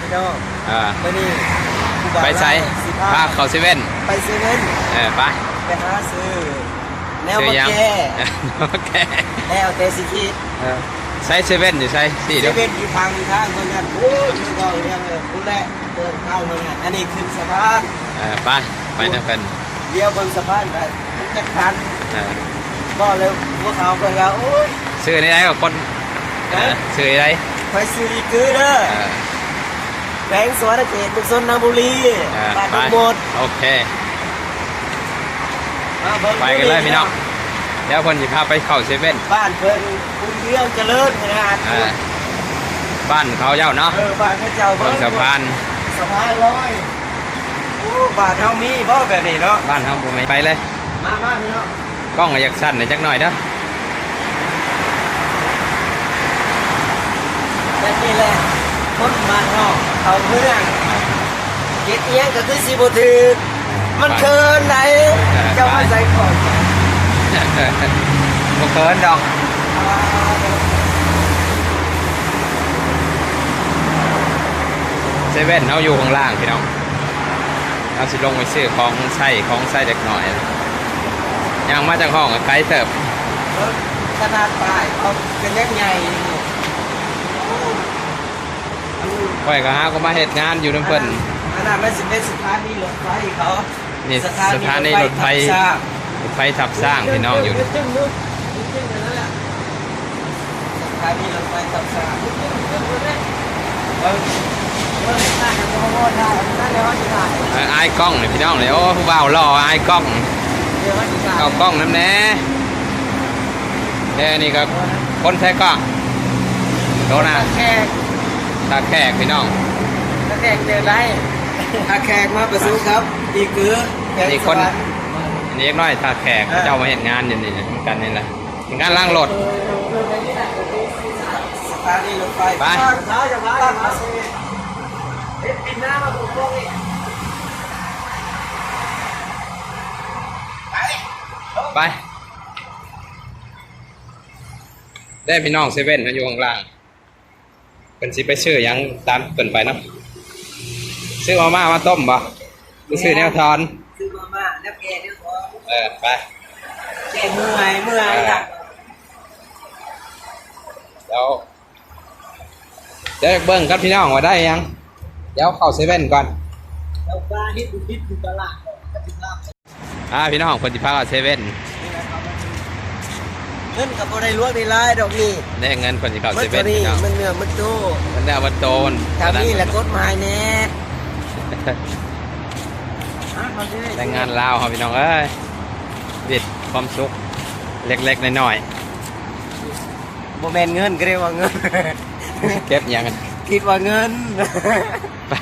พี่น้องอ่ามื่อนี้ครูบาไปใช้สิพาพาเขาเซเว่นไปเซเว่นเออไปไปหาซื้อแนวซื้มาอยังแก้โอเคแนวเตสิคิดเออใช้เซเว่นอยู่ใช้สี่เซเด้อเว่นอยู่ทางอยู่ทางเมืองนั้นโอ้ยชื่อก็เรียกเลยคุณแรกเดินเข้าเมืองนั้นอันนี้ขึ้นสะพานเออไปไปนะเพิ่นเลี้ยวบนสะพานไปจักทันเออก็เลยพวกเขาเพิ่นก็โอ้ยซื้อในไหนกับคนเออซื้อในไหนไปซื้ออีกคือเด้อเออ แบงค์สวนเขตบุกซนนบุรีเออบ้านไปทุกหมดโอเค มาบิ่งไปกันเลยพี่น้องเดี๋ยวคนจะพาไปเข้าเซเว่นบ้านเพิ่นคุณเรื่องเจริญขนาดเออบ้านเขาเจ้าเนาะเออบ้านพระเจ้าบนสะพานสะพานลอยโอ้บ้านเฮามีบ่แบบนี้เนาะบ้านเขาบ่มีไปเลย มามาพี่น้องกล้องก็อยากสั่นหน่อยจักหน่อยเด้อแบบนี้แหละ คนบ้านเฮาเขาเมืองเก็ดเอียงก็คือสิบ่ถึกมันเคินไหนเจ้ามาใส่ก่อนบ่เคินดอกเซเว่นเขาอยู่ข้างล่างพี่น้องเราสิลงไปซื้อของใส่ของใส่เด็กหน่อยยังมาจากห้องก็ไกลเติบขนาดป้ายเขาเป็นยังไง ค่อยก็หาก็มาเฮ็ดงานอยู่น้ำเพิ่นขนาดมันสิเป็นสถานีรถไฟเขานี่สถานีรถไฟรถไฟทับสร้างพี่น้องอยู่จึ้งนึกจึ้งอย่างนั้นแหละสถานีรถไฟทับสร้างเออเออน่าจะพอพอได้น่าจะว่าจะได้เอ้ยอายกล้องนี่พี่น้องเลยโอ้ผู้บ่าวรออายกล้องเดี๋ยวว่าจะได้เอากล้องน้ำแน่แค่นี้ก็คนแท้กล้องโดนนะแขก ตาแขกพี่น้องถ้าแขกเจอได้ถ้าแขกมาประสูครับดีคือแขกนี่คนสวัสดิ์อันนี้เล็กน้อยตาแขกเจ้ามาเห็นงานอยู่นี่เหมือนกันนี่แหละงานล้างรถสถานีรถไฟไปเช้าจะพามาเซเว่นเอ๊ะปิดหน้ามาผมพวกนี้ไป ได้พี่น้องเซเว่นเขาอยู่ข้างล่าง เป็นสิไปซื้อหยังตามเปินไปเนาะซื้อมาม่ามาต้มบ่หรือซื้อแนวทอนซื้อมาม่าแล้วแกเดี๋ยวขอเออไปแกเมื่อยเมื่อยอะเดี๋ยวเดี๋ยวเบิ้งกับพี่น้องว่าได้ยัง เดี๋ยวเข้าเซเว่นก่อนเราปลาฮิตดูฮิตดูตลาดก็ติดลาบอ่าพี่น้องคนที่พักเข้าเซเว่นเงินกับอะไรลวกในลายดอกนี่ได้เงินคนที่เข้ามัเซนเว่ตัวนนี้พี่น้องมันเนื้อมันโตมันได้วันโตนทำนี่แหละกฎหมายแน่อะเขาสิแต่งงานลาวครับพี่น้องเอ้ยบิดความสุขเล็กๆน้อยโมเมนเงินก็เรียกว่าเงิน ๆเก็บหยังกันคิดว่าเงิน ไป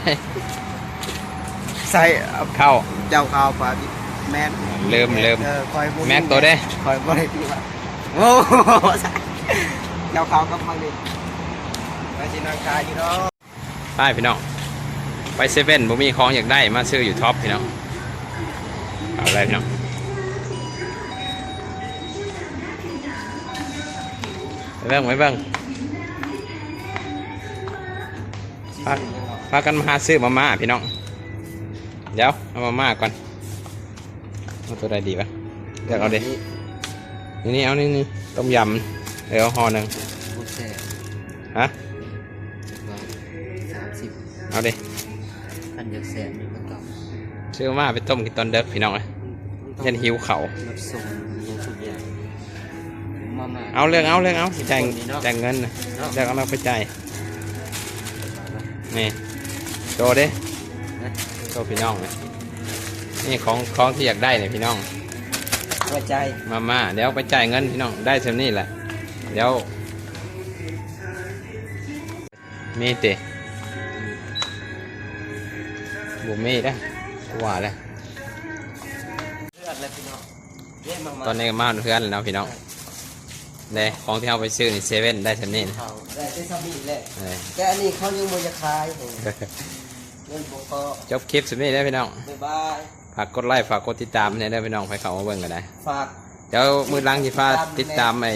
ใส่เอาเข้า เจ้าข่าวปลาดิแมนลืมลืมเออคอยบ่แม็กตัวเด้ คอยบ่ได้ที่ว่า โอ้โหเจ้าข่ากับฟังดิไปสินางกายอยู่เนาะไปพี่น้อง ไปเซเว่นผมมีของอยากได้มาซื้ออยู่ท็อปพี่น้อง เอาอะไรพี่น้องไปเบิ่งไปเบิ่งพาพากันมาหาซื้อมาม่าพี่น้อง เดี๋ยวเอามาม่าก่อนเอาตัวใดดีปะเลือกเอาเดิ นี่นี่เอานี่นี่ต้มยำเดี๋ยวเอาห่อหนึ่งบุษเซ่ฮะสามสิบเอาดิพันเยอะแสนอยู่กับซื้อมาไปต้มกินตอนเด็กพี่น้องเลยยันหิวเขาวรับส่งเยอะทุกอย่างมามาเอาเรื่องเอาเรื่องเอาจ่ายคนนี้เนาะจ่ายเงินนะเนาะเดี๋ยวเอาเราไปจ่ายนี่โตเด้นะโตพี่น้องเลยนี่ของของที่อยากได้เนี่ยพี่น้อง หัวใจมาม่าเดี๋ยวไปจ่ายเงินพี่น้องได้เท่านี้แหละ เดี๋ยวมีติบุมีนะว่าเลยเลือดเลยพี่น้องเรียกมามาตอนนี้ก็มาเพื่อนแล้วพี่น้องเด้ของที่เอาไปซื้อนี่เซเว่นได้เท่านี้นะเขาได้ได้สามีแหละเออแต่อันนี้เขายังโมจะคายเองเงินบอกก็จบคลิปสุดนี้ได้อพี่น้อง บ๊ายบาย ฝากกดไลค์ฝากกดติดตามเนี่ยได้อพี่น้องไปเขามาเบิ่งกันได้ฝาก เดี๋ยวมือหล้างที่ฟ้าติดตามไอ้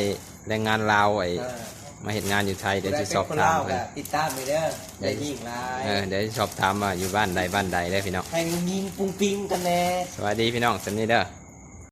แรงงานลาวไอ้เอ่อมาเห็นงานอยู่ไทยเดี๋ยวจะสอบคนถามเล่าเพิ่นกะติดตามไปเด้อได้ยิ่งหลายเออเดี๋ยวจะสอบถามว่าอยู่บ้านใดบ้านใดได้อพี่น้อง ให้ยิงปุ้งปิ้งกันแน่ สวัสดีพี่น้องสำนีเด้อ